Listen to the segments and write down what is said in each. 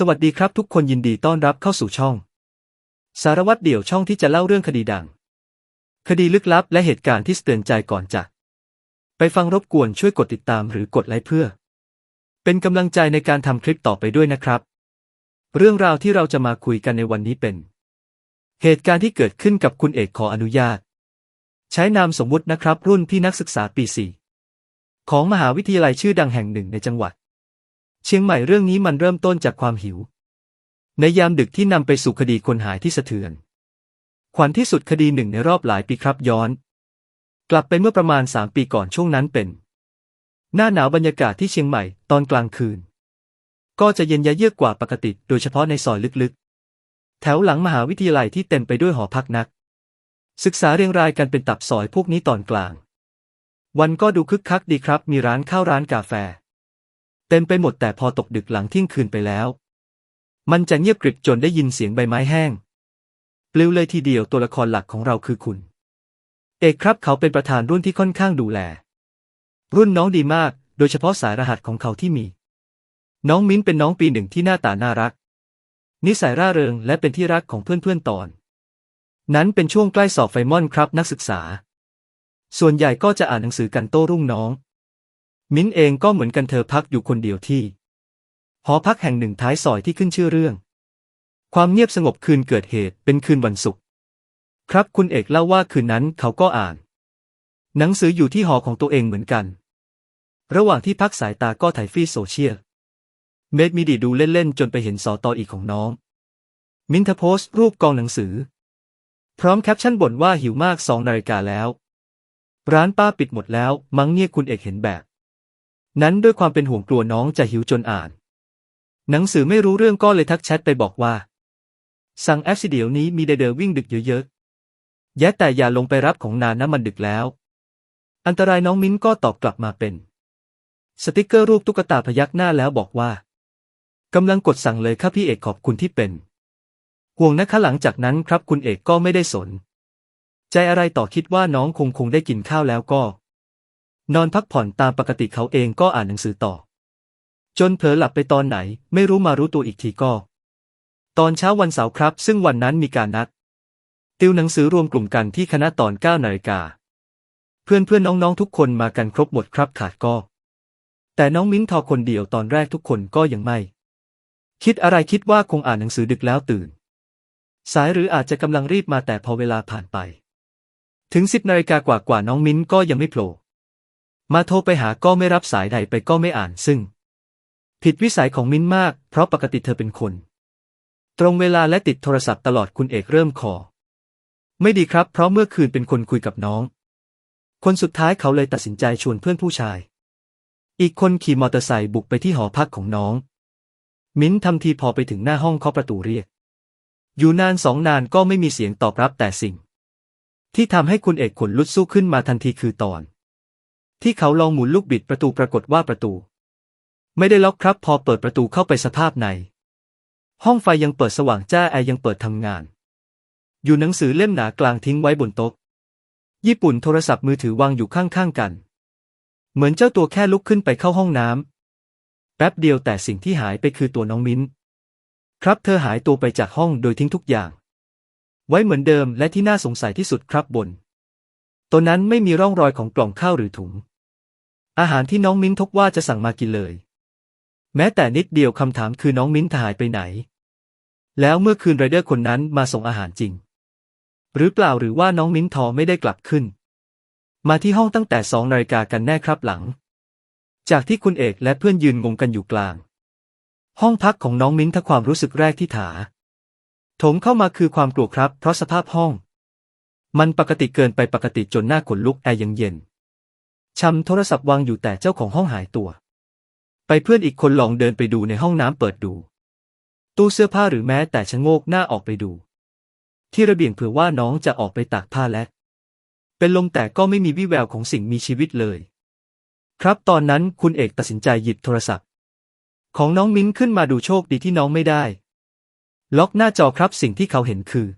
สวัสดีครับทุกคนยินดีต้อนรับเข้าสู่ช่อง สารวัตรเดี่ยวช่องที่จะเล่าเรื่องคดีดัง คดีลึกลับและเหตุการณ์ที่สะเตือนใจก่อนจากไปฟังรบกวนช่วยกดติดตามหรือกดไลค์เพื่อ เป็นกำลังใจในการทำคลิปต่อไปด้วยนะครับ เรื่องราวที่เราจะมาคุยกันในวันนี้เป็น เหตุการณ์ที่เกิดขึ้นกับคุณเอกขออนุญาต ใช้นามสมมุตินะครับรุ่นพี่นักศึกษาปีสี่ของมหาวิทยาลัยชื่อดังแห่งหนึ่งในจังหวัด เชียงใหม่เรื่องนี้มันเริ่มต้นจากความหิว ในยามดึกที่นำไปสู่คดีคนหายที่สะเทือน ขวัญที่สุดคดีหนึ่งในรอบหลายปีครับย้อน กลับไปเมื่อประมาณสามปีก่อนช่วงนั้นเป็น หน้าหนาวบรรยากาศที่เชียงใหม่ตอนกลางคืน ก็จะเย็นยะเยือกกว่าปกติ โดยเฉพาะในซอยลึกๆ แถวหลังมหาวิทยาลัยที่เต็มไปด้วยหอพักนัก ศึกษาเรียงรายกันเป็นตับซอยพวกนี้ตอนกลาง วันก็ดูคึกคักดีครับ มีร้านข้าวร้านกาแฟ เต็มไปหมดแต่พอตกดึกหลังเที่ยงคืนไปแล้ว มันจะเงียบกริบจนได้ยินเสียงใบไม้แห้งปลิวเลยทีเดียวตัวละครหลักของเราคือคุณ เอกครับเขาเป็นประธานรุ่นที่ค่อนข้างดูแล รุ่นน้องดีมาก โดยเฉพาะสายรหัสของเขาที่มี น้องมิ้นเป็นน้องปีหนึ่งที่หน้าตาน่ารัก นิสัยร่าเริงและเป็นที่รักของเพื่อนๆตอน นั้นเป็นช่วงใกล้สอบไฟมอนครับนักศึกษา ส่วนใหญ่ก็จะอ่านหนังสือกันโต้รุ่งน้อง มิ้นเองก็เหมือนกันเธอพักอยู่คนเดียวที่ หอพักแห่งหนึ่งท้ายซอยที่ขึ้นชื่อเรื่อง ความเงียบสงบคืนเกิดเหตุเป็นคืนวันศุกร์ครับคุณเอกเล่าว่าคืนนั้นเขาก็อ่าน หนังสืออยู่ที่หอของตัวเองเหมือนกัน ระหว่างที่พักสายตาก็ถ่ายฟีดโซเชียลเมดมีดีดูเล่นๆ จนไปเห็นสอตออีกของน้อง มินทโพสต์รูปกองหนังสือ พร้อมแคปชั่นบ่นว่าหิวมากสองนาฬิกาแล้ว ร้านป้าปิดหมดแล้ว มั้งเนี่ยคุณเอกเห็นแบบ นั้นด้วยความเป็นห่วงกลัวน้องจะหิวจนอ่าน หนังสือไม่รู้เรื่องก็เลยทักแชทไปบอกว่า สั่งแอปสิเดี๋ยวนี้มีเดเดอวิ่งดึกเยอะๆแย่แต่อย่าลงไปรับของนานนะมันดึกแล้ว อันตรายน้องมิ้นก็ตอบกลับมาเป็น สติกเกอร์รูปตุ๊กตาพยักหน้าแล้วบอกว่ากำลังกดสั่งเลยครับพี่เอกขอบคุณที่เป็น ห่วงนะคะหลังจากนั้นครับคุณเอกก็ไม่ได้สน ใจอะไรต่อคิดว่าน้องคงคงได้กินข้าวแล้วก็ นอนพักผ่อนตามปกติเขาเองก็อ่านหนังสือต่อ จนเผลอหลับไปตอนไหน ไม่รู้มารู้ตัวอีกทีก็ ตอนเช้าวันเสาร์ครับ ซึ่งวันนั้นมีการนัด ติวหนังสือรวมกลุ่มกันที่คณะตอน9นาฬิกาเพื่อนเพื่อนน้องๆทุกคนมากันครบหมดครับขาดก็ แต่น้องมิ้นทอคนเดียวตอนแรกทุกคนก็ยังไม่ คิดอะไรคิดว่าคงอ่านหนังสือดึกแล้วตื่น สายหรืออาจจะกำลังรีบมาแต่พอเวลาผ่านไป ถึงสิบนาฬิกากว่ากว่าน้องมิ้นก็ยังไม่โผล่ มาโทรไปหาก็ไม่รับสายใดไปก็ไม่อ่านซึ่ง ผิดวิสัยของมิ้นมาก เพราะปกติเธอเป็นคน ตรงเวลาและติดโทรศัพท์ตลอดคุณเอกเริ่มคอ ไม่ดีครับ เพราะเมื่อคืนเป็นคนคุยกับน้อง คนสุดท้ายเขาเลยตัดสินใจชวนเพื่อนผู้ชาย อีกคนขี่มอเตอร์ไซค์บุกไปที่หอพักของน้อง มิ้นทำทีพอไปถึงหน้าห้องเคาะประตูเรียก อยู่นานสองนานก็ไม่มีเสียงตอบรับแต่สิ่ง ที่ทำให้คุณเอกขนลุดสู้ขึ้นมาทันทีคือตอน ที่เขาลองหมุนลูกบิดประตูปรากฏว่าประตู ไม่ได้ล็อกครับ พอเปิดประตูเข้าไปสภาพใน ห้องไฟยังเปิดสว่างจ้าแอร์ยังเปิดทำงาน อยู่หนังสือเล่มหนากลางทิ้งไว้บนโต๊ะญี่ปุ่นโทรศัพท์มือถือวางอยู่ข้างๆกัน เหมือนเจ้าตัวแค่ลุกขึ้นไปเข้าห้องน้ำแป๊บเดียวแต่สิ่งที่หายไปคือตัวน้องมิ้น ครับเธอหายตัวไปจากห้องโดยทิ้งทุกอย่าง ไว้เหมือนเดิมและที่น่าสงสัยที่สุดครับบนตัวนั้นไม่มีร่องรอยของกล่องข้าวหรือถุง อาหารที่น้องมิ้นทกว่าจะสั่งมากินเลย แม้แต่นิดเดียวคำถามคือน้องมิ้นถหายไปไหน แล้วเมื่อคืนไรเดอร์คนนั้นมาส่งอาหารจริง หรือเปล่าหรือว่าน้องมิ้นทอไม่ได้กลับขึ้น มาที่ห้องตั้งแต่สองนาฬิกากันแน่ครับหลัง จากที่คุณเอกและเพื่อนยืนงงกันอยู่กลาง ห้องพักของน้องมิ้นถ้าความรู้สึกแรกที่ถาถมเข้ามาคือความกลัวครับ เพราะสภาพห้อง มันปกติเกินไปปกติจนหน้าขนลุกแอร์ยังเย็น ชำโทรศัพท์วางอยู่แต่เจ้าของห้องหายตัว ไปเพื่อนอีกคนลองเดินไปดูในห้องน้ำเปิดดู ตู้เสื้อผ้าหรือแม้แต่ชะโงกหน้าออกไปดู ที่ระเบียงเผื่อว่าน้องจะออกไปตากผ้าและ เป็นลมแต่ก็ไม่มีวี่แววของสิ่งมีชีวิตเลย ครับตอนนั้นคุณเอกตัดสินใจหยิบโทรศัพท์ ของน้องมิ้นขึ้นมาดูโชคดีที่น้องไม่ได้ ล็อกหน้าจอครับสิ่งที่เขาเห็นคือ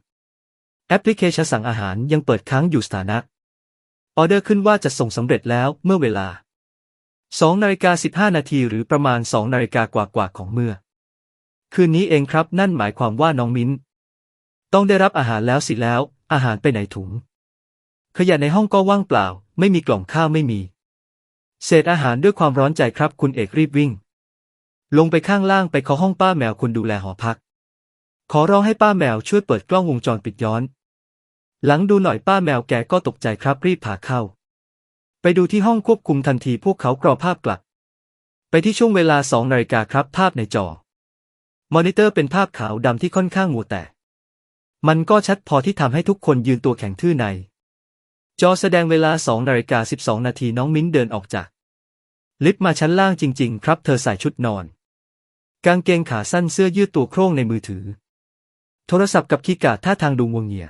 แอปพลิเคชันสั่งอาหารยังเปิดค้างอยู่สถานะ ออเดอร์ขึ้นว่าจะส่งสำเร็จแล้วเมื่อเวลา 2นาฬิกา15 นาทีหรือประมาณ 2นาฬิกากว่าๆของเมื่อ คืนนี้เองครับนั่นหมายความว่าน้องมิ้น ต้องได้รับอาหารแล้วสิแล้ว อาหารไปไหนถุง ขยะในห้องก็ว่างเปล่า ไม่มีกล่องข้าวไม่มี เศษอาหารด้วยความร้อนใจครับคุณเอกรีบวิ่ง ลงไปข้างล่างไปเคาะห้องป้าแมวคนดูแลหอพัก ขอร้องให้ป้าแมวช่วยเปิดกล้องวงจรปิดย้อน หลังดูหน่อยป้าแมวแกก็ตกใจครับรีบพาเข้า ไปดูที่ห้องควบคุมทันทีพวกเขากรอภาพกลับ ไปที่ช่วงเวลาสองนาฬิกาครับภาพในจอ มอนิเตอร์เป็นภาพขาวดำที่ค่อนข้างมัวแต่ มันก็ชัดพอที่ทำให้ทุกคนยืนตัวแข็งทื่อใน จอแสดงเวลาสองนาฬิกาสิบสองนาทีน้องมิ้นเดินออกจาก ลิฟต์มาชั้นล่างจริง ๆ ครับเธอใส่ชุดนอน กางเกงขาสั้นเสื้อยืดตัวโคร่งในมือถือ โทรศัพท์กับคีย์การ์ดท่าทางดูงวงเงีย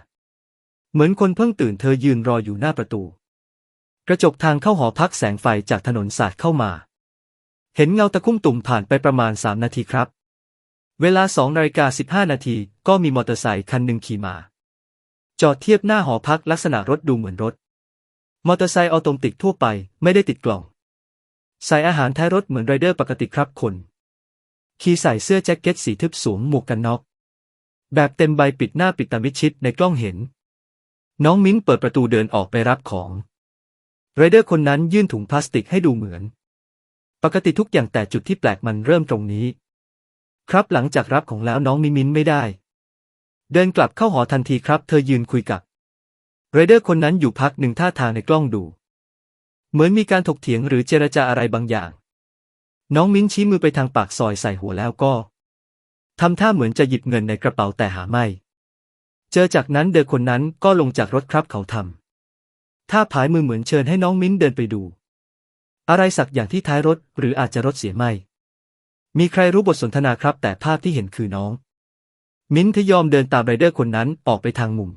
เหมือนคนเพิ่งตื่นเธอยืนรออยู่หน้าประตู กระจกทางเข้าหอพักแสงไฟจากถนนสาดเข้ามา เห็นเงาตะคุ่มตุ่มผ่านไปประมาณสามนาทีครับ เวลาสองนาฬิกาสิบห้านาทีก็มีมอเตอร์ไซค์คันหนึ่งขี่มา จอดเทียบหน้าหอพักลักษณะรถดูเหมือนรถ มอเตอร์ไซค์ออโตมติกทั่วไปไม่ได้ติดกล่อง ใส่อาหารท้ายรถเหมือนไรเดอร์ปกติครับคนขี่ใส่เสื้อแจ็คเก็ตสีทึบสวมหมวกกันน็อก แบบเต็มใบปิดหน้าปิดตามิดชิดในกล้องเห็น น้องมิ้นเปิดประตูเดินออกไปรับของไรเดอร์คนนั้นยื่นถุงพลาสติกให้ดูเหมือน ปกติทุกอย่างแต่จุดที่แปลกมันเริ่มตรงนี้ ครับหลังจากรับของแล้วน้องมิมินไม่ได้ เดินกลับเข้าหอทันทีครับเธอยืนคุยกับไรเดอร์คนนั้นอยู่พักหนึ่งท่าทางในกล้องดู เหมือนมีการถกเถียงหรือเจรจาอะไรบางอย่าง น้องมิ้นชี้มือไปทางปากซอยใส่หัวแล้วก็ทำท่าเหมือนจะหยิบเงินในกระเป๋าแต่หาไม่ เจอจากนั้นเดอคนนั้นก็ลงจากรถครับเขาทำท่าผายมือเหมือนเชิญให้น้องมิ้นเดินไปดู อะไรสักอย่างที่ท้ายรถหรืออาจจะรถเสียไหมมีใครรู้บทสนทนาครับ แต่ภาพที่เห็นคือน้อง มิ้นทยอมเดินตามไรเดอร์คนนั้นออกไปทางมุม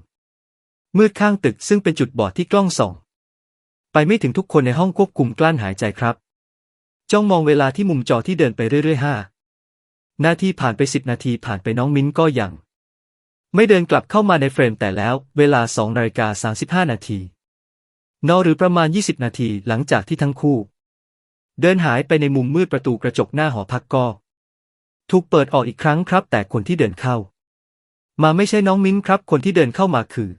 มืดข้างตึกซึ่งเป็นจุดบอดที่กล้องส่อง ไปไม่ถึงทุกคนในห้องควบคุมกลั้นหายใจครับ จ้องมองเวลาที่มุมจอที่เดินไปเรื่อยๆห้านาทีผ่านไปสิบนาทีผ่านไปน้องมิ้นก็ยัง ไม่เดินกลับเข้ามาในเฟรมแต่แล้วเวลาสองนาฬิกาสามสิบห้านาทีนอหรือประมาณยี่สิบนาทีหลังจากที่ทั้งคู่ เดินหายไปในมุมมืดประตูกระจกหน้าหอพักก็ ถูกเปิดออกอีกครั้งครับ แต่คนที่เดินเข้า มาไม่ใช่น้องมิ้นครับ คนที่เดินเข้ามาคือ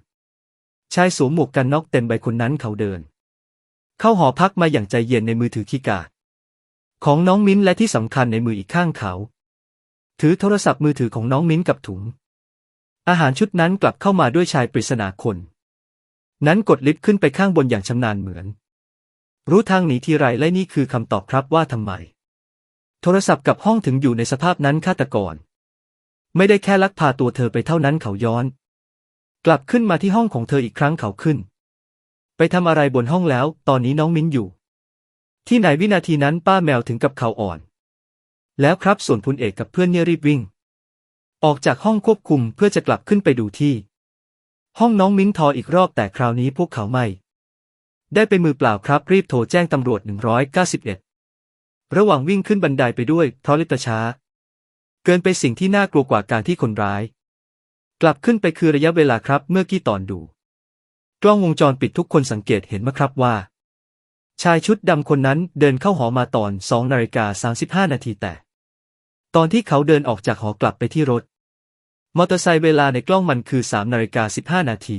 ชายสวมหมวกกันน็อกเต็มใบคนนั้นเขาเดิน เข้าหอพักมาอย่างใจเย็นในมือถือคีย์การ์ดของน้องมิ้นและที่สำคัญในมืออีกข้างเขา ถือโทรศัพท์มือถือของน้องมิ้นกับถุง อาหารชุดนั้นกลับเข้ามาด้วยชายปริศนาคน นั้นกดลิฟต์ขึ้นไปข้างบนอย่างชำนาญเหมือน รู้ทางหนีทีไรและนี่คือคำตอบครับว่าทำไม โทรศัพท์กับห้องถึงอยู่ในสภาพนั้นฆาตกร ไม่ได้แค่ลักพาตัวเธอไปเท่านั้นเขาย้อน กลับขึ้นมาที่ห้องของเธออีกครั้งเขาขึ้น ไปทำอะไรบนห้องแล้ว ตอนนี้น้องมิ้นอยู่ ที่ไหนวินาทีนั้นป้าแมวถึงกับเขาอ่อน แล้วครับส่วนพุนเอกกับเพื่อนเนี่ยรีบวิ่ง ออกจากห้องควบคุมเพื่อจะกลับขึ้นไปดูที่ ห้องน้องมิ้นทออีกรอบแต่คราวนี้พวกเขาไม่ ได้ไปมือเปล่าครับรีบโทรแจ้งตำรวจ 191 ระหว่างวิ่งขึ้นบันไดไปด้วยเพราะลิตช้า เกินไปสิ่งที่น่ากลัวกว่าการที่คนร้าย กลับขึ้นไปคือระยะเวลาครับเมื่อกี้ตอนดู กล้องวงจรปิดทุกคนสังเกตเห็นไหมครับว่า ชายชุดดำคนนั้นเดินเข้าหอมาตอนสองนาฬิกา35นาทีแต่ตอนที่เขาเดินออกจากหอกลับไปที่รถ มอเตอร์ไซค์เวลาในกล้องมันคือ3นาฬิกา15 นาที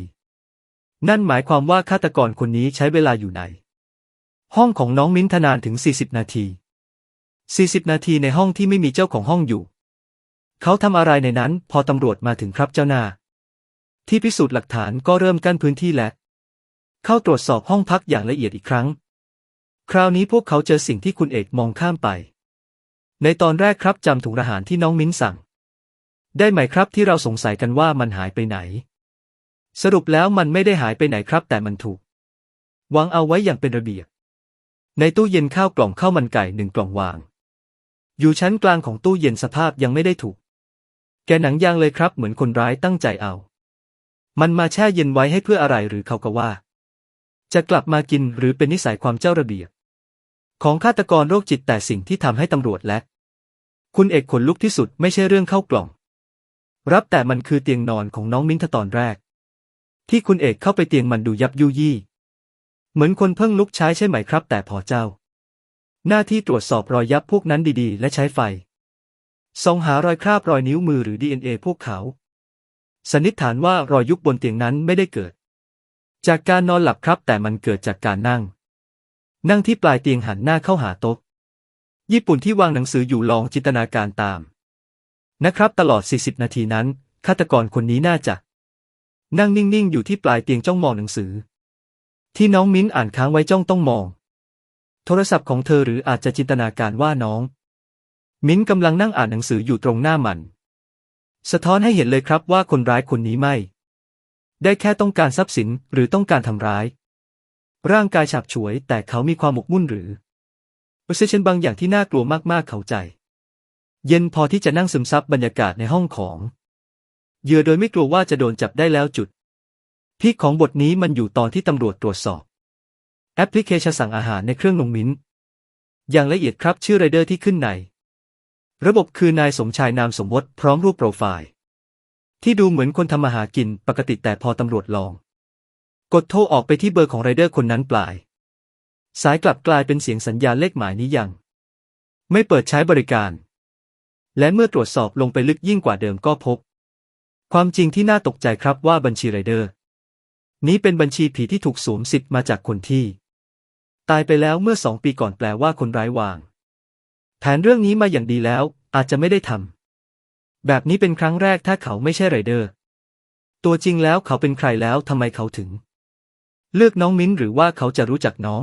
นั่นหมายความว่าฆาตกรคนนี้ใช้เวลาอยู่ใน ห้องของน้องมิ้นทนานถึง 40 นาที 40 นาทีในห้องที่ไม่มีเจ้าของห้องอยู่ เขาทำอะไรในนั้นพอตำรวจมาถึงครับเจ้าหน้า ที่พิสูจน์หลักฐานก็เริ่มกั้นพื้นที่และเข้าตรวจสอบห้องพักอย่างละเอียดอีกครั้ง คราวนี้พวกเขาเจอสิ่งที่คุณเอกมองข้ามไป ในตอนแรกครับจำถุงอาหารที่น้องมิ้นสั่ง ได้ไหมครับที่เราสงสัยกันว่ามันหายไปไหน สรุปแล้วมันไม่ได้หายไปไหนครับ แต่มันถูกวางเอาไว้อย่างเป็นระเบียบ ในตู้เย็นข้าวกล่องข้าวมันไก่หนึ่งกล่องวาง อยู่ชั้นกลางของตู้เย็นสภาพยังไม่ได้ถูก แกหนังยางเลยครับ เหมือนคนร้ายตั้งใจเอา มันมาแช่เย็นไว้ให้เพื่ออะไรหรือเขาก็ว่า จะกลับมากินหรือเป็นนิสัยความเจ้าระเบียบ ของฆาตกรโรคจิตแต่สิ่งที่ทำให้ตำรวจและ คุณเอกขนลุกที่สุดไม่ใช่เรื่องเข้ากล่อง รับแต่มันคือเตียงนอนของน้องมิ้นทตอนแรก ที่คุณเอกเข้าไปเตียงมันดูยับยุยี่ เหมือนคนเพิ่งลุกใช้ใช่ไหมครับ แต่พอเจ้า หน้าที่ตรวจสอบรอยยับพวกนั้นดีๆ และใช้ไฟส่องหารอยคราบรอยนิ้วมือหรือ DNA พวกเขา สันนิษฐานว่ารอยยุบบนเตียงนั้นไม่ได้เกิด จากการนอนหลับครับ แต่มันเกิดจากการนั่ง นั่งที่ปลายเตียงหันหน้าเข้าหาโต๊ะญี่ปุ่นที่วางหนังสืออยู่ลองจินตนาการตาม นะครับ ตลอด 40 นาทีนั้นฆาตกรคนนี้น่าจะ นั่งนิ่ง ๆ อยู่ที่ปลายเตียงจ้องมองหนังสือ ที่น้องมิ้นอ่านค้างไว้จ้องต้องมอง โทรศัพท์ของเธอหรืออาจจะจินตนาการว่าน้อง มิ้นกำลังนั่งอ่านหนังสืออยู่ตรงหน้ามัน สะท้อนให้เห็นเลยครับว่าคนร้ายคนนี้ไม่ ได้แค่ต้องการทรัพย์สินหรือต้องการทำร้าย ร่างกายฉับฉวยแต่เขามีความหมกมุ่นหรือเปอร์เซชันบางอย่างที่น่ากลัวมากๆเขาใจ เย็นพอที่จะนั่งซึมซับบรรยากาศในห้องของเหยื่อโดยไม่กลัวว่าจะโดนจับได้แล้วจุดพีคของบทนี้มันอยู่ตอนที่ตำรวจตรวจสอบ แอปพลิเคชันสั่งอาหารในเครื่องนงมิ้น อย่างละเอียดครับชื่อไรเดอร์ที่ขึ้นใน ระบบคือนายสมชายนามสมมติพร้อมรูปโปรไฟล์ ที่ดูเหมือนคนทำมาหากินปกติแต่พอตำรวจลอง กดโทรออกไปที่เบอร์ของไรเดอร์คนนั้นปลาย สายกลับกลายเป็นเสียงสัญญาณเลขหมายนี้ยัง ไม่เปิดใช้บริการ และเมื่อตรวจสอบลงไปลึกยิ่งกว่าเดิมก็พบ ความจริงที่น่าตกใจครับว่าบัญชีไรเดอร์ นี้เป็นบัญชีผีที่ถูกสวมสิทธิ์มาจากคนที่ ตายไปแล้วเมื่อสองปีก่อนแปลว่าคนร้ายวาง แผนเรื่องนี้มาอย่างดีแล้ว อาจจะไม่ได้ทำแบบนี้เป็นครั้งแรกถ้าเขาไม่ใช่ไรเดอร์ ตัวจริงแล้วเขาเป็นใครแล้วทำไมเขาถึง เลือกน้องมิ้นหรือว่าเขาจะรู้จักน้อง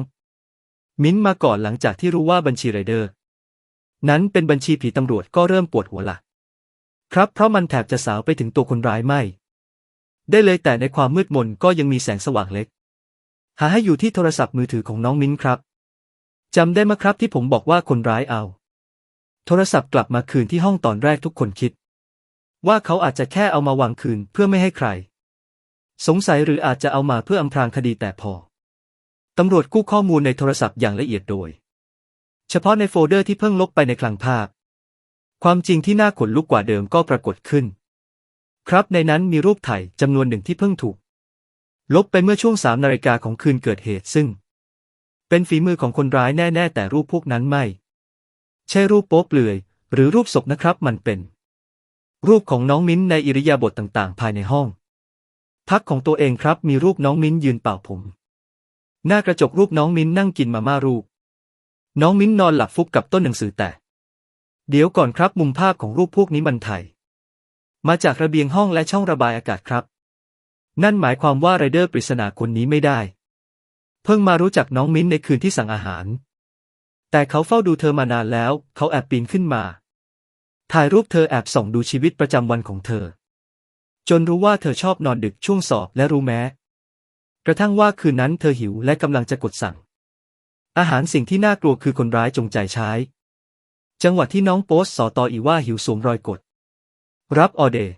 มิ้นมาก่อนหลังจากที่รู้ว่าบัญชีไรเดอร์ นั้นเป็นบัญชีผีตำรวจก็เริ่มปวดหัวละครับเพราะมันแถบจะสาวไปถึงตัวคนร้ายไม่ ได้เลยแต่ในความมืดมนก็ยังมีแสงสว่างเล็ก หาให้อยู่ที่โทรศัพท์มือถือของน้องมิ้นครับจำได้ไหมครับที่ผมบอกว่าคนร้ายเอา โทรศัพท์กลับมาคืนที่ห้องตอนแรกทุกคนคิด ว่าเขาอาจจะแค่เอามาวางคืนเพื่อไม่ให้ใคร สงสัยหรืออาจจะเอามาเพื่ออำพรางคดีแต่พอตำรวจกู้ข้อมูลในโทรศัพท์อย่างละเอียดโดย เฉพาะในโฟลเดอร์ที่เพิ่งลบไปในคลังภาพ ความจริงที่น่าขนลุกกว่าเดิมก็ปรากฏขึ้น ครับในนั้นมีรูปถ่ายจำนวนหนึ่งที่เพิ่งถูก ลบไปเมื่อช่วงสามนาฬิกาของคืนเกิดเหตุซึ่ง เป็นฝีมือของคนร้ายแน่ ๆ แต่รูปพวกนั้นไม่ ใช่รูปโป๊เปลือย หรือรูปศพนะครับมันเป็น รูปของน้องมิ้นในอิริยาบถต่างๆ ภายในห้อง พักของตัวเองครับมีรูปน้องมิ้นยืนเป่าผม หน้ากระจกรูปน้องมิ้นนั่งกินมาม่ารูป น้องมิ้นนอนหลับฟุบกับต้นหนังสือแต่ เดี๋ยวก่อนครับมุมภาพของรูปพวกนี้มันไทยมาจากระเบียงห้องและช่องระบายอากาศครับ นั่นหมายความว่าไรเดอร์ปริศนาคนนี้ไม่ได้ เพิ่งมารู้จักน้องมิ้นในคืนที่สั่งอาหาร แต่เขาเฝ้าดูเธอมานานแล้ว เขาแอบปีนขึ้นมา ถ่ายรูปเธอแอบส่องดูชีวิตประจำวันของเธอ จนรู้ว่าเธอชอบนอนดึกช่วงสอบและรู้แม้ กระทั่งว่าคืนนั้นเธอหิวและกำลังจะกดสั่ง อาหารสิ่งที่น่ากลัวคือคนร้ายจงใจใช้ จังหวะที่น้องโพสสอตออีว่าหิวสวมรอยกด รับออเดย์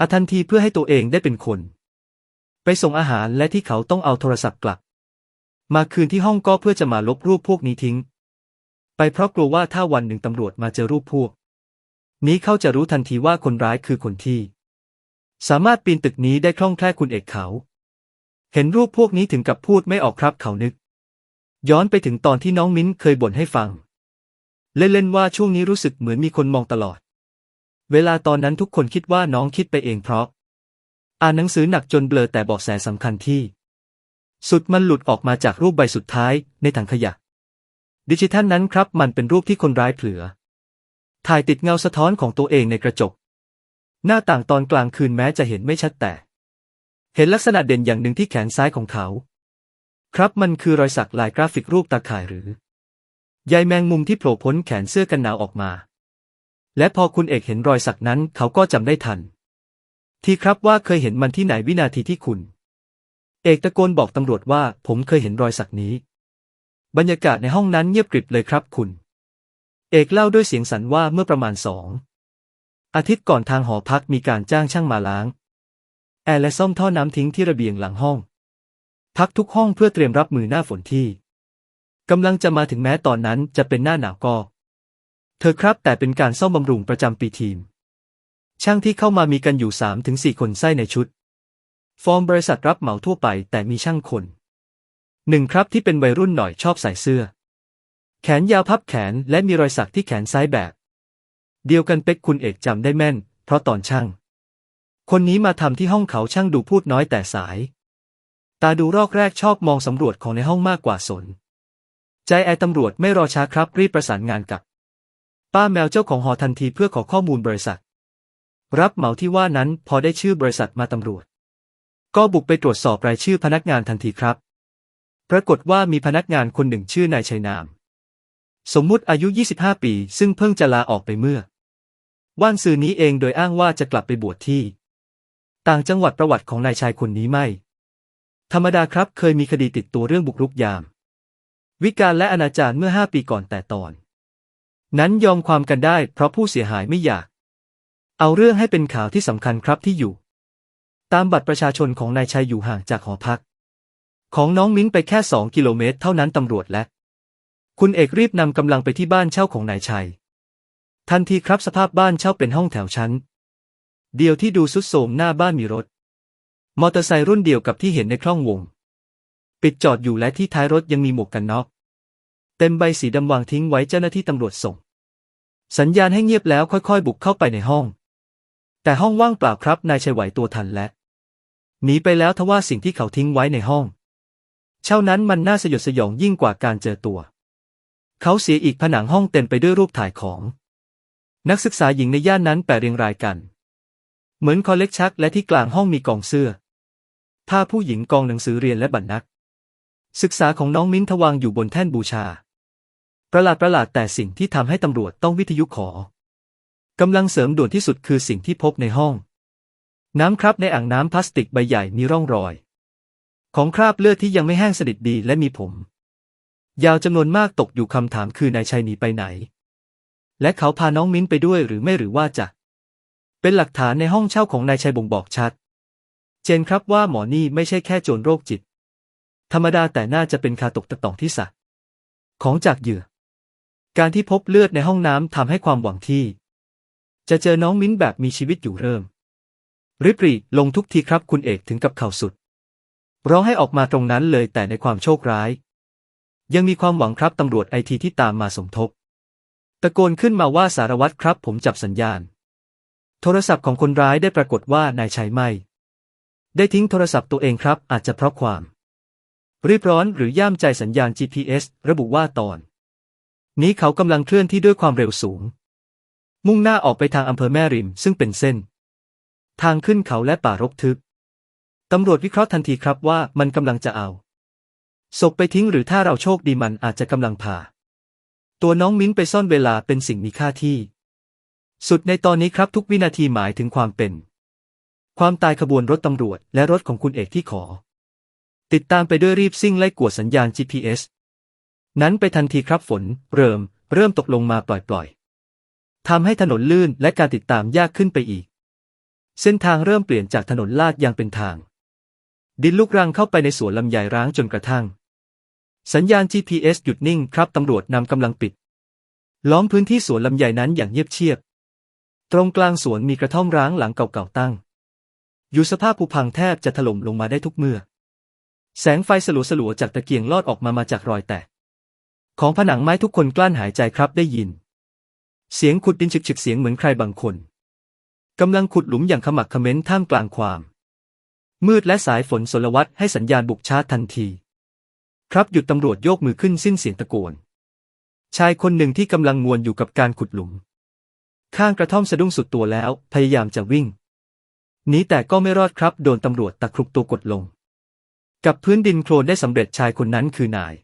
อาทันทีเพื่อให้ตัวเองได้เป็นคน ไปส่งอาหารและที่เขาต้องเอาโทรศัพท์กลับ มาคืนที่ห้องก็เพื่อจะมาลบรูปพวกนี้ทิ้ง ไปเพราะกลัวว่าถ้าวันหนึ่งตำรวจมาเจอรูปพวก นี้เขาจะรู้ทันทีว่าคนร้ายคือคนที่ สามารถปีนตึกนี้ได้คล่องแคล่วคุณเอกเขา เห็นรูปพวกนี้ถึงกับพูดไม่ออกครับเขานึก ย้อนไปถึงตอนที่น้องมิ้นเคยบ่นให้ฟัง เล่นๆว่าช่วงนี้รู้สึกเหมือนมีคนมองตลอด เวลาตอนนั้นทุกคนคิดว่าน้องคิดไปเองเพราะ อ่านหนังสือหนักจนเบลอแต่เบอกแสสำคัญที่ สุดมันหลุดออกมาจากรูปใบสุดท้ายในถังขยะ ดิจิทัลนั้นครับมันเป็นรูปที่คนร้ายเผลอถ่ายติดเงาสะท้อนของตัวเองในกระจก หน้าต่างตอนกลางคืนแม้จะเห็นไม่ชัดแต่ เห็นลักษณะเด่นอย่างหนึ่งที่แขนซ้ายของเขา ครับมันคือรอยสักลายกราฟิกรูปตาข่ายหรือ ใยแมงมุมที่โผล่พ้นแขนเสื้อกันหนาวออกมา และพอคุณเอกเห็นรอยสักนั้นเขาก็จำได้ทัน ที่ครับว่าเคยเห็นมันที่ไหนวินาทีที่คุณ เอกตะโกนบอกตำรวจว่าผมเคยเห็นรอยสักนี้ บรรยากาศในห้องนั้นเงียบกริบเลยครับคุณ เอกเล่าด้วยเสียงสั่นว่าเมื่อประมาณสองอาทิตย์ก่อนทางหอพักมีการจ้างช่างมาล้าง แอร์และซ่อมท่อน้ำทิ้งที่ระเบียงหลังห้อง พักทุกห้องเพื่อเตรียมรับมือหน้าฝนที่กำลังจะมาถึงแม้ตอนนั้นจะเป็นหน้าหนาวก็ เธอครับแต่เป็นการซ่อมบำรุงประจำปีทีม ช่างที่เข้ามามีกันอยู่สามถึงสี่คนไส้ในชุด ฟอร์มบริษัทรับเหมาทั่วไปแต่มีช่างคนหนึ่งครับที่เป็นวัยรุ่นหน่อยชอบใส่เสื้อ แขนยาวพับแขนและมีรอยสักที่แขนซ้ายแบบ เดียวกันเป็กคุณเอกจำได้แม่น เพราะตอนช่าง คนนี้มาทำที่ห้องเขาช่างดูพูดน้อยแต่สาย ตาดูรอกแรกชอบมองสำรวจของในห้องมากกว่าสน ใจไอตำรวจไม่รอช้าครับรีบประสานงานกับ ป้าแมวเจ้าของหอทันทีเพื่อขอข้อมูลบริษัท รับเหมาที่ว่านั้นพอได้ชื่อบริษัทมาตำรวจ ก็บุกไปตรวจสอบรายชื่อพนักงานทันทีครับ ปรากฏว่ามีพนักงานคนหนึ่งชื่อนายชัยนาม สมมุติอายุ 25 ปี ซึ่งเพิ่งจะลาออกไปเมื่อ ว่านซืนนี้เองโดยอ้างว่าจะกลับไปบวชที่ ต่างจังหวัดประวัติของนายชายคนนี้ไม่ ธรรมดาครับเคยมีคดีติดตัวเรื่องบุกรุกยาม วิการและอนาจารเมื่อห้าปีก่อนแต่ตอน นั้นยอมความกันได้เพราะผู้เสียหายไม่อยาก เอาเรื่องให้เป็นข่าวที่สำคัญครับที่อยู่ ตามบัตรประชาชนของนายชัยอยู่ห่างจากหอพัก ของน้องมิ้นไปแค่สองกิโลเมตรเท่านั้นตำรวจและ คุณเอกรีบนำกำลังไปที่บ้านเช่าของนายชัย ทันทีครับสภาพบ้านเช่าเป็นห้องแถวชั้น เดียวที่ดูสุดโทรมหน้าบ้านมีรถ มอเตอร์ไซค์รุ่นเดียวกับที่เห็นในคล่องวง ปิดจอดอยู่และที่ท้ายรถยังมีหมวกกันน็อก เต็มใบสีดำวางทิ้งไว้เจ้าหน้าที่ตำรวจส่ง สัญญาณให้เงียบแล้วค่อยๆ บุกเข้าไปในห้อง แต่ห้องว่างเปล่าครับนายชัยไหวตัวทันและหนีไปแล้วทว่าสิ่งที่เขาทิ้งไว้ในห้อง เช่านั้นมันน่าสยดสยองยิ่งกว่าการเจอตัว เขาเสียอีกผนังห้องเต็มไปด้วยรูปถ่ายของ นักศึกษาหญิงในย่านนั้นแปะเรียงรายกัน เหมือนคอลเลกชักและที่กลางห้องมีกองเสื้อ ผ้าผู้หญิงกองหนังสือเรียนและบัตรนัก ศึกษาของน้องมิ้นทวางอยู่บนแท่นบูชา ประหลาดประหลาดแต่สิ่งที่ทำให้ตำรวจต้องวิทยุขอกำลังเสริมด่วนที่สุดคือสิ่งที่พบในห้อง น้ำครับในอ่างน้ำพลาสติกใบใหญ่มีร่องรอย ของคราบเลือดที่ยังไม่แห้งสนิทดีและมีผม ยาวจำนวนมากตกอยู่คำถามคือนายชัยหนีไปไหน และเขาพาน้องมิ้นไปด้วยหรือไม่หรือว่าจะ เป็นหลักฐานในห้องเช่าของนายชัยบ่งบอกชัด เจนครับว่าหมอนี่ไม่ใช่แค่โจรโรคจิต ธรรมดาแต่น่าจะเป็นคาตกตะต่องที่สักของจากเหยื่อ การที่พบเลือดในห้องน้ำทำให้ความหวังที่ จะเจอน้องมิ้นแบบมีชีวิตอยู่เริ่มริบหรีลงทุกทีครับคุณเอกถึงกับเข่าสุดร้องให้ออกมาตรงนั้นเลยแต่ในความโชคร้าย ยังมีความหวังครับตำรวจไอทีที่ตามมาสมทบ ตะโกนขึ้นมาว่าสารวัตรครับผมจับสัญญาณ โทรศัพท์ของคนร้ายได้ปรากฏว่านายชัยไม่ ได้ทิ้งโทรศัพท์ตัวเองครับ อาจจะเพราะความ รีบร้อนหรือย่ามใจสัญญาณ GPS ระบุว่าตอน นี้เขากำลังเคลื่อนที่ด้วยความเร็วสูง มุ่งหน้าออกไปทางอำเภอแม่ริม ซึ่งเป็นเส้น ทางขึ้นเขาและป่ารกทึบตำรวจวิเคราะห์ทันทีครับว่ามันกำลังจะเอาศพไปทิ้งหรือถ้าเราโชคดีมันอาจจะกำลังพา ตัวน้องมิ้นไปซ่อนเวลาเป็นสิ่งมีค่าที่ สุดในตอนนี้ครับทุกวินาทีหมายถึงความเป็น ความตายขบวนรถตำรวจและรถของคุณเอกที่ขอ ติดตามไปด้วยรีบซิ่งไล่กวดสัญญาณ GPS นั้นไปทันทีครับฝน เริ่ม เริ่มตกลงมาปล่อยๆทำให้ถนนลื่นและการติดตามยากขึ้นไปอีก เส้นทางเริ่มเปลี่ยนจากถนนลาดยางเป็นทาง ดินลุกรังเข้าไปในสวนลำไยร้างจนกระทั่ง สัญญาณ GPS หยุดนิ่งครับตำรวจนำกำลังปิด ล้อมพื้นที่สวนลำไยนั้นอย่างเงียบเชียบ ตรงกลางสวนมีกระท่อมร้างหลังเก่าๆตั้ง อยู่สภาพผุพังแทบจะถล่มลงมาได้ทุกเมื่อ แสงไฟสลัวๆจากตะเกียงลอดออกมามาจากรอยแตกของผนังไม้ทุกคนกลั้นหายใจครับได้ยิน เสียงขุดดินฉึกๆเสียงเหมือนใครบางคนกำลังขุดหลุมอย่างขมักเขม้นท่ามกลางความ มืดและสายฝนสลวัตให้สัญญาณบุกชาร์จทันที ครับหยุดตำรวจโยกมือขึ้นสิ้นเสียงตะโกน ชายคนหนึ่งที่กำลังงวนอยู่กับการขุดหลุม ข้างกระท่อมสะดุ้งสุดตัวแล้วพยายามจะวิ่ง นีแต่ก็ไม่รอดครับ โดนตำรวจตะครุบตัวกดลง กับพื้นดินโคลนได้สำเร็จชายคนนั้นคือนาย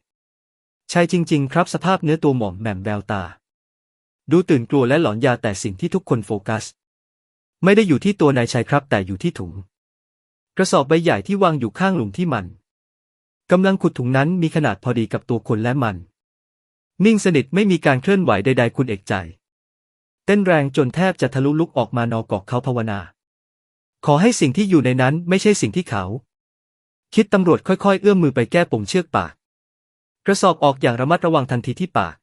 ชายจริง ๆ ครับสภาพเนื้อตัวหมอมแหม่มแววตา ดูตื่นกลัวและหลอนยาแต่สิ่งที่ทุกคนโฟกัส ไม่ได้อยู่ที่ตัวนายชายครับแต่อยู่ที่ถุง กระสอบใบใหญ่ที่วางอยู่ข้างหลุมที่มันกำลังขุดถุงนั้นมีขนาดพอดีกับตัวคนและมัน นิ่งสนิทไม่มีการเคลื่อนไหวใดๆคุณเอกใจ เต้นแรงจนแทบจะทะลุลุกออกมานอกอกเขาภาวนา ขอให้สิ่งที่อยู่ในนั้นไม่ใช่สิ่งที่เขา คิดตำรวจค่อยๆ เอื้อมมือไปแก้ปมเชือกปาก กระสอบออกอย่างระมัดระวังทันทีที่ปาก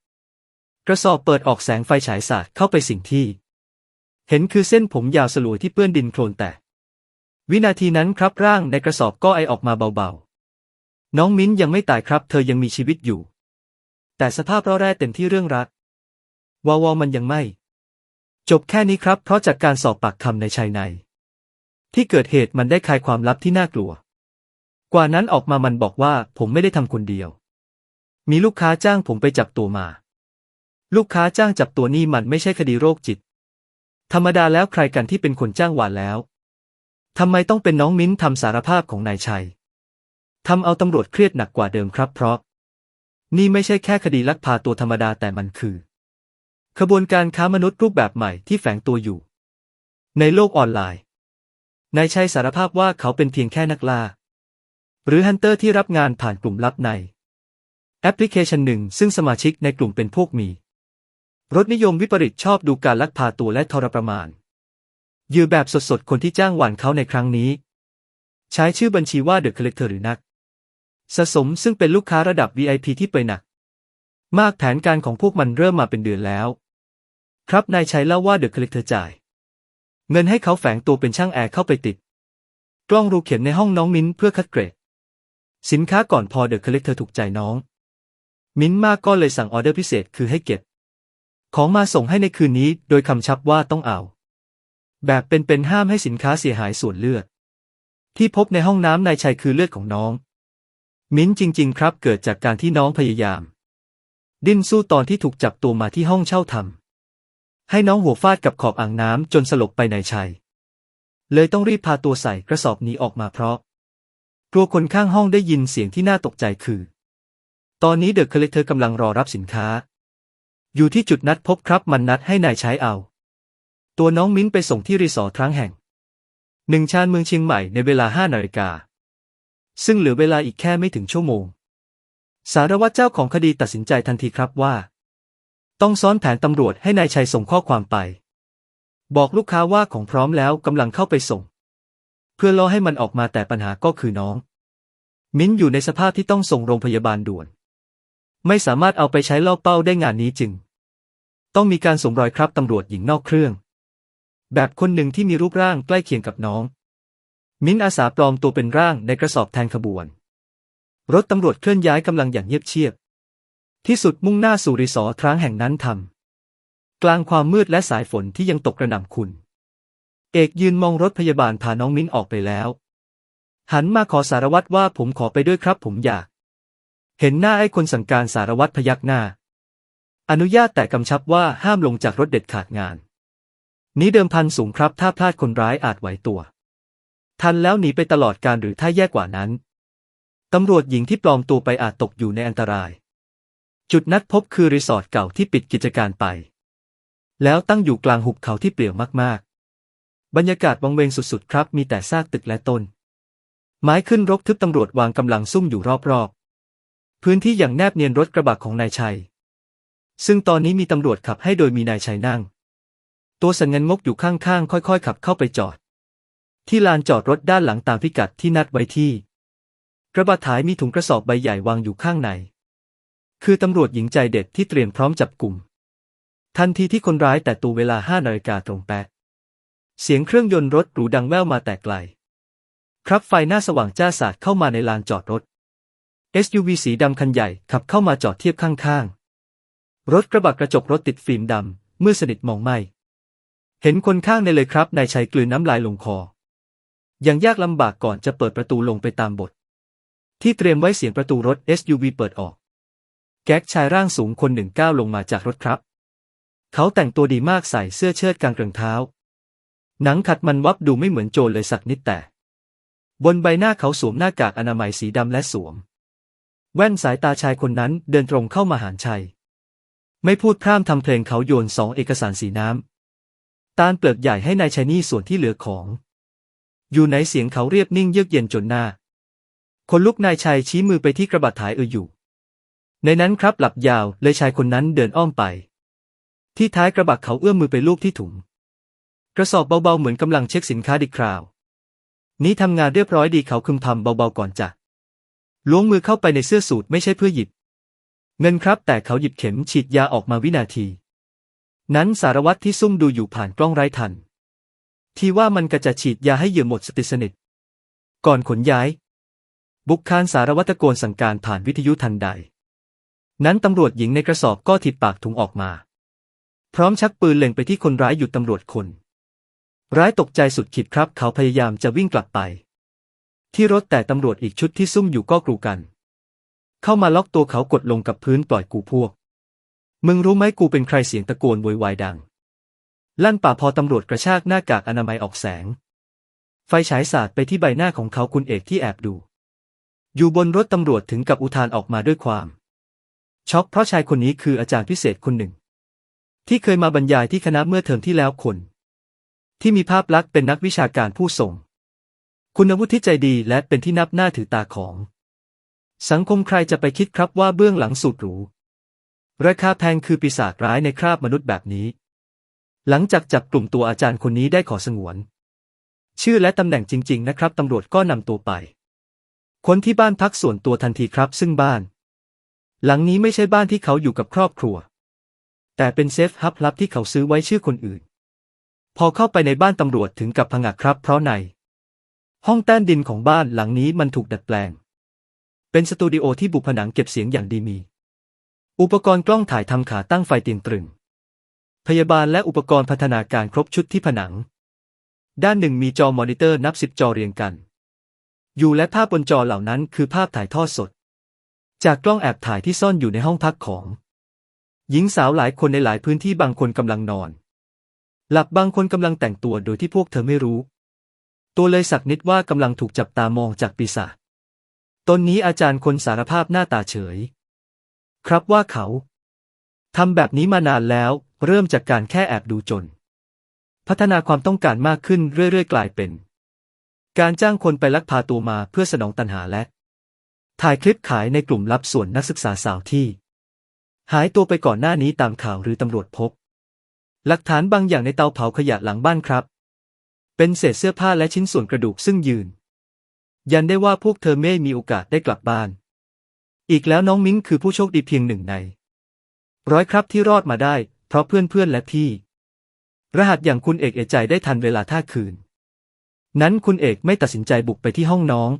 กระสอบเปิดออกแสงไฟฉายสาดเข้าไปสิ่งที่ เห็นคือเส้นผมยาวสลวยที่เปื้อนดินโคลนแตกวินาทีนั้นครับร่างในกระสอบก็ไอออกมาเบาๆ น้องมิ้นยังไม่ตายครับ เธอยังมีชีวิตอยู่ แต่สภาพร่อแร่เต็มที่เรื่องรัก วาวอมันยังไม่ จบแค่นี้ครับ เพราะจากการสอบปากคำในชายใน ที่เกิดเหตุมันได้คลายความลับที่น่ากลัว กว่านั้นออกมามันบอกว่าผมไม่ได้ทำคนเดียว มีลูกค้าจ้างผมไปจับตัวมา ลูกค้าจ้างจับตัวนี่มันไม่ใช่คดีโรคจิต ธรรมดาแล้วใครกันที่เป็นคนจ้างหวานแล้วทำไมต้องเป็นน้องมิ้นทำสารภาพของนายชัยทำเอาตำรวจเครียดหนักกว่าเดิมครับเพราะ นี่ไม่ใช่แค่คดีลักพาตัวธรรมดาแต่มันคือ ขบวนการค้ามนุษย์รูปแบบใหม่ที่แฝงตัวอยู่ ในโลกออนไลน์ นายชัยสารภาพว่าเขาเป็นเพียงแค่นักล่า หรือฮันเตอร์ที่รับงานผ่านกลุ่มลับใน แอปพลิเคชันหนึ่งซึ่งสมาชิกในกลุ่มเป็นพวกมี รถนิยมวิปริตชอบดูการลักพาตัวและทรประมาณยื่อแบบสดๆ คนที่จ้างหวานเขาในครั้งนี้ ใช้ชื่อบัญชีว่าเดอะค l เล c เตอร์หรือนัก สะสมซึ่งเป็นลูกค้าระดับ VIP ที่ไปหนัก มากแผนการของพวกมันเริ่มมาเป็นเดือนแล้ว ครับนายชัยเล่าว่าเดอะค l เล c เตอร์จ่าย เงินให้เขาแฝงตัวเป็นช่างแอร์เข้าไปติด กล้องรูเข็มในห้องน้องมิ้นเพื่อคัดเกรด สินค้าก่อนพอเดอะค l เล c เตอร์ถูกใจน้อง มิ้นมากก็เลยสั่งออเดอร์พิเศษคือให้เก็บ ของมาส่งให้ในคืนนี้ โดยคำชับว่าต้องเอา แบบเป็นๆห้ามให้สินค้าเสียหายส่วนเลือด ที่พบในห้องน้ำนายชัยคือเลือดของน้อง มิ้นจริง ๆ ครับเกิดจากการที่น้องพยายาม ดิ้นสู้ตอนที่ถูกจับตัวมาที่ห้องเช่าทำ ให้น้องหัวฟาดกับขอบอ่างน้ำจนสลบไปในชัย เลยต้องรีบพาตัวใส่กระสอบนี้ออกมาเพราะ กลัวคนข้างห้องได้ยินเสียงที่น่าตกใจคือ ตอนนี้เดอะคเลเธอกำลังรอรับสินค้า อยู่ที่จุดนัดพบครับมันนัดให้นายใช้เอา ตัวน้องมิ้นไปส่งที่รีสอร์ทครั้งแห่งหนึ่งชานเมืองเชียงใหม่ในเวลาห้านาฬิกา ซึ่งเหลือเวลาอีกแค่ไม่ถึงชั่วโมง สารวัตรเจ้าของคดีตัดสินใจทันทีครับว่า ต้องซ้อนแผนตำรวจให้นายชัยส่งข้อความไป บอกลูกค้าว่าของพร้อมแล้วกำลังเข้าไปส่ง เพื่อล่อให้มันออกมาแต่ปัญหาก็คือน้อง มิ้นอยู่ในสภาพที่ต้องส่งโรงพยาบาลด่วน ไม่สามารถเอาไปใช้ล่อเป้าได้งานนี้จึง ต้องมีการสมรอยครับตำรวจหญิงนอกเครื่อง แบบคนหนึ่งที่มีรูปร่างใกล้เคียงกับน้อง มิ้นอาสาปลอมตัวเป็นร่างในกระสอบแทนขบวน รถตำรวจเคลื่อนย้ายกำลังอย่างเงียบเชียบ ที่สุดมุ่งหน้าสู่รีสอร์ทร้างแห่งนั้นทำกลางความมืดและสายฝนที่ยังตกกระหน่ำคุณ เอกยืนมองรถพยาบาลพาน้องมิ้นออกไปแล้ว หันมาขอสารวัตรว่าผมขอไปด้วยครับผมอยาก เห็นหน้าไอ้คนสั่งการสารวัตรพยักหน้า อนุญาตแต่กำชับว่าห้ามลงจากรถเด็ดขาดงาน นี้เดิมพันสูงครับ ถ้าพลาดคนร้ายอาจไหวตัว ทันแล้วหนีไปตลอดการหรือถ้าแย่กว่านั้นตำรวจหญิงที่ปลอมตัวไปอาจตกอยู่ในอันตราย จุดนัดพบคือรีสอร์ทเก่าที่ปิดกิจการไป แล้วตั้งอยู่กลางหุบเขาที่เปลี่ยวมากๆ บรรยากาศวังเวงสุดๆ ครับ มีแต่ซากตึกและต้น ไม้ขึ้นรกทึบตำรวจวางกำลังซุ่มอยู่รอบๆ พื้นที่อย่างแนบเนียนรถกระบะของนายชัย ซึ่งตอนนี้มีตำรวจขับให้โดยมีนายชัยนั่ง ตัวสันเงินงกอยู่ข้างๆ ค่อยๆ ขับเข้าไปจอด ที่ลานจอดรถด้านหลังตามพิกัดที่นัดไว้ที่ กระบะถ่ายมีถุงกระสอบใบใหญ่วางอยู่ข้างใน คือตำรวจหญิงใจเด็ดที่เตรียมพร้อมจับกลุ่ม ทันทีที่คนร้ายแต่ตัวเวลาห้านาฬิกาตรงแปะเสียงเครื่องยนต์รถหรูดังแว่วมาแต่ไกล ครับไฟหน้าสว่างจ้าสาดเข้ามาในลานจอดรถ SUV สีดำคันใหญ่ขับเข้ามาจอดเทียบข้างๆ รถกระบะกระจกรถติดฟิล์มดำมืดสนิทมองไม่ เห็นคนข้างในเลยครับนายชัยกลืนน้ำลายลงคอ ยังยากลำบากก่อนจะเปิดประตูลงไปตามบท ที่เตรียมไว้เสียงประตูรถ SUV เปิดออก แก๊กชายร่างสูงคนหนึ่งก้าวลงมาจากรถครับ เขาแต่งตัวดีมากใส่เสื้อเชิ้ตกางเกงเท้า หนังขัดมันวับดูไม่เหมือนโจรเลยสักนิดแต่ บนใบหน้าเขาสวมหน้ากากอนามัยสีดำและสวม แว่นสายตาชายคนนั้นเดินตรงเข้ามาหาชัย ไม่พูดพร่ำทำเพลงเขาโยนสองเอกสารสีน้ำตานเปลือกใหญ่ให้นายชายนี่ส่วนที่เหลือของ อยู่ในเสียงเขาเรียบนิ่งเยือกเย็นจนหน้าคนลุกนายชัยชี้มือไปที่กระบะถ่ายเอออยู่ ในนั้นครับหลับยาวเลยชายคนนั้นเดินอ้อมไป ที่ท้ายกระบะเขาเอื้อมมือไปลูบที่ถุง กระสอบเบาๆเหมือนกำลังเช็คสินค้าดีคราว นี้ทำงานเรียบร้อยดีเขาคึมพำเบาๆก่อนจะล้วงมือเข้าไปในเสื้อสูทไม่ใช่เพื่อหยิบ เงินครับแต่เขาหยิบเข็มฉีดยาออกมาวินาที นั้นสารวัตรที่ซุ่มดูอยู่ผ่านกล้องไร้ทัน ที่ว่ามันก็จะฉีดยาให้เหยื่อหมดสติสนิท ก่อนขนย้าย บุกคานสารวัตรตะโกนสั่งการผ่านวิทยุทันใด นั้นตำรวจหญิงในกระสอบก็ถิดปากถุงออกมา พร้อมชักปืนเล็งไปที่คนร้ายหยุดตำรวจคน ร้ายตกใจสุดขีดครับ เขาพยายามจะวิ่งกลับไป ที่รถแต่ตำรวจอีกชุดที่ซุ่มอยู่ก็กรูกัน เข้ามาล็อกตัวเขากดลงกับพื้นปล่อยกูพวก มึงรู้ไหมกูเป็นใครเสียงตะโกนโวยวายดัง ลั่นป่าพอตำรวจกระชากหน้ากากอนามัยออกแสง ไฟฉายสาดไปที่ใบหน้าของเขาคุณเอกที่แอบดู อยู่บนรถตำรวจถึงกับอุทานออกมาด้วยความ ช็อกเพราะชายคนนี้คืออาจารย์พิเศษคนหนึ่ง ที่เคยมาบรรยายที่คณะเมื่อเทอมที่แล้วคน ที่มีภาพลักษณ์เป็นนักวิชาการผู้ส่ง คุณวุฒิที่ใจดีและเป็นที่นับหน้าถือตาของ สังคมใครจะไปคิดครับว่าเบื้องหลังสุดหรูราคาแพงคือปีศาจร้ายในคราบมนุษย์แบบนี้ หลังจากจับกลุ่มตัวอาจารย์คนนี้ได้ขอสงวน ชื่อและตำแหน่งจริง ๆ นะครับตำรวจก็นำตัวไป คนที่บ้านพักส่วนตัวทันทีครับ ซึ่งบ้าน หลังนี้ไม่ใช่บ้านที่เขาอยู่กับครอบครัว แต่เป็นเซฟฮับลับที่เขาซื้อไว้ชื่อคนอื่น พอเข้าไปในบ้านตำรวจถึงกับผงะครับ เพราะใน ห้องใต้ดินของบ้านหลังนี้มันถูกดัดแปลง เป็นสตูดิโอที่บุผนังเก็บเสียงอย่างดีมี อุปกรณ์กล้องถ่ายทำขาตั้งไฟเตียงตรึง พยาบาลและอุปกรณ์พัฒนาการครบชุดที่ผนัง ด้านหนึ่งมีจอมอนิเตอร์นับสิบจอเรียงกัน อยู่และภาพบนจอเหล่านั้นคือภาพถ่ายทอดสด จากกล้องแอบถ่ายที่ซ่อนอยู่ในห้องพักของ หญิงสาวหลายคนในหลายพื้นที่บางคนกำลังนอน หลับบางคนกำลังแต่งตัวโดยที่พวกเธอไม่รู้ ตัวเลยสักนิดว่ากำลังถูกจับตามองจากปีศาจตนนี้อาจารย์คนสารภาพหน้าตาเฉย ครับว่าเขาทำแบบนี้มานานแล้ว เริ่มจากการแค่แอบดูจน พัฒนาความต้องการมากขึ้นเรื่อยๆ กลายเป็น การจ้างคนไปลักพาตัวมาเพื่อสนองตัณหาและ ถ่ายคลิปขายในกลุ่มลับส่วนนักศึกษาสาวที่ หายตัวไปก่อนหน้านี้ตามข่าวหรือตำรวจพบ หลักฐานบางอย่างในเตาเผาขยะหลังบ้านครับ เป็นเศษเสื้อผ้าและชิ้นส่วนกระดูกซึ่งยืน ยันได้ว่าพวกเธอไม่มีโอกาสได้กลับบ้าน อีกแล้วน้องมิ้งคือผู้โชคดีเพียงหนึ่งใน ร้อยครับที่รอดมาได้ เพราะเพื่อนๆและพี่ รหัสอย่างคุณเอกเอใจได้ทันเวลาท่าคืน นั้นคุณเอกไม่ตัดสินใจบุกไปที่ห้องน้อง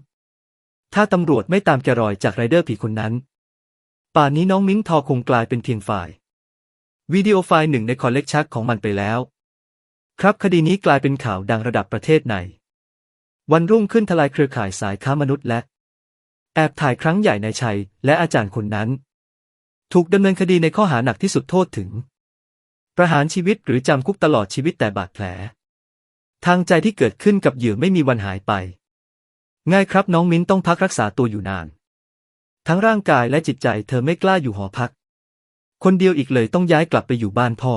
ถ้าตำรวจไม่ตามแกรอยจากไรเดอร์ผีคนนั้น ป่านนี้น้องมิ้งทอคงกลายเป็นเพียงฝ่าย วิดีโอไฟล์หนึ่งในคอลเลกชักของมันไปแล้ว ครับคดีนี้กลายเป็นข่าวดังระดับประเทศใน วันรุ่งขึ้นทลายเครือข่ายสายค้ามนุษย์และ แอบถ่ายครั้งใหญ่ในชัย และอาจารย์คนนั้น ถูกดำเนินคดีในข้อหาหนักที่สุดโทษถึง ประหารชีวิตหรือจำคุกตลอดชีวิตแต่บาดแผล ทางใจที่เกิดขึ้นกับเหยื่อไม่มีวันหายไป ง่ายครับน้องมิ้นต้องพักรักษาตัวอยู่นาน ทั้งร่างกายและจิตใจเธอไม่กล้าอยู่หอพัก คนเดียวอีกเลยต้องย้ายกลับไปอยู่บ้านพ่อ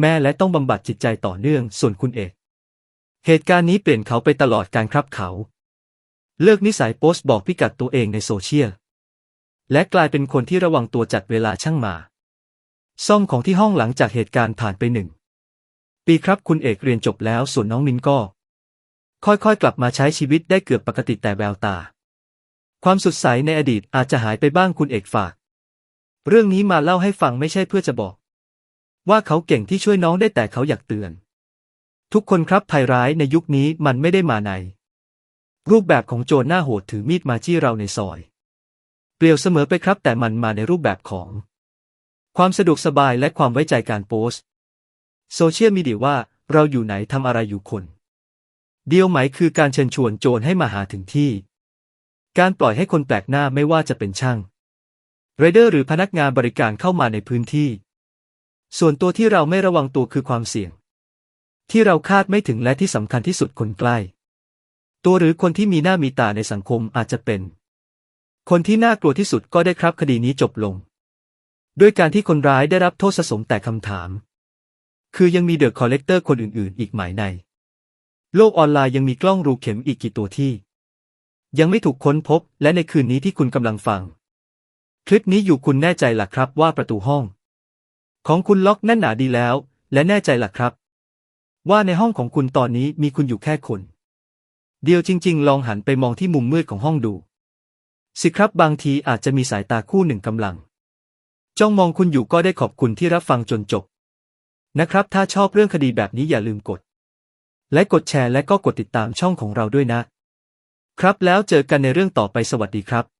แม่และต้องบำบัดจิตใจต่อเนื่องส่วนคุณเอก เหตุการณ์นี้เปลี่ยนเขาไปตลอดการครับเขา เลิกนิสัยโพสต์บอกพิกัดตัวเองในโซเชียลและกลายเป็นคนที่ระวังตัวจัดเวลาช่างมา ซ่อมของที่ห้องหลังจากเหตุการณ์ผ่านไปหนึ่งปีครับคุณเอกเรียนจบแล้วส่วนน้องมินก็ ค่อยๆ กลับมาใช้ชีวิตได้เกือบปกติแต่แววตา ความสดใสในอดีตอาจจะหายไปบ้างคุณเอกฝาก เรื่องนี้มาเล่าให้ฟังไม่ใช่เพื่อจะบอก ว่าเขาเก่งที่ช่วยน้องได้แต่เขาอยากเตือน ทุกคนครับภัยร้ายในยุคนี้มันไม่ได้มาใน รูปแบบของโจรหน้าโหดถือมีดมาจี้เราในซอย เปลี่ยวเสมอไปครับแต่มันมาในรูปแบบของ ความสะดวกสบายและความไว้ใจการโพสต์โซเชียลมีเดียว่าเราอยู่ไหนทำอะไรอยู่คน เดียวไหมคือการเชิญชวนโจรให้มาหาถึงที่ การปล่อยให้คนแปลกหน้าไม่ว่าจะเป็นช่างไรเดอร์หรือพนักงานบริการเข้ามาในพื้นที่ ส่วนตัวที่เราไม่ระวังตัวคือความเสี่ยง ที่เราคาดไม่ถึงและที่สำคัญที่สุดคนใกล้ ตัวหรือคนที่มีหน้ามีตาในสังคมอาจจะเป็น คนที่น่ากลัวที่สุดก็ได้ครับคดีนี้จบลง ด้วยการที่คนร้ายได้รับโทษสะสมแต่คำถาม คือยังมีเดอะคอลเลกเตอร์คนอื่น ๆ อีกหมายใน โลกออนไลน์ยังมีกล้องรูเข็มอีกกี่ตัวที่ ยังไม่ถูกค้นพบ และในคืนนี้ที่คุณกำลังฟัง คลิปนี้อยู่คุณแน่ใจหลักครับว่าประตูห้อง ของคุณล็อกแน่นหนาดีแล้ว และแน่ใจหลักครับ ว่าในห้องของคุณตอนนี้มีคุณอยู่แค่คน เดียวจริง ๆ ลองหันไปมองที่มุมมืดของห้องดู สิครับบางทีอาจจะมีสายตาคู่หนึ่งกำลัง จ้องมองคุณอยู่ก็ได้ขอบคุณที่รับฟังจนจบ นะครับ ถ้าชอบเรื่องคดีแบบนี้อย่าลืมกด และกดแชร์และก็กดติดตามช่องของเราด้วยนะ ครับแล้วเจอกันในเรื่องต่อไปสวัสดีครับ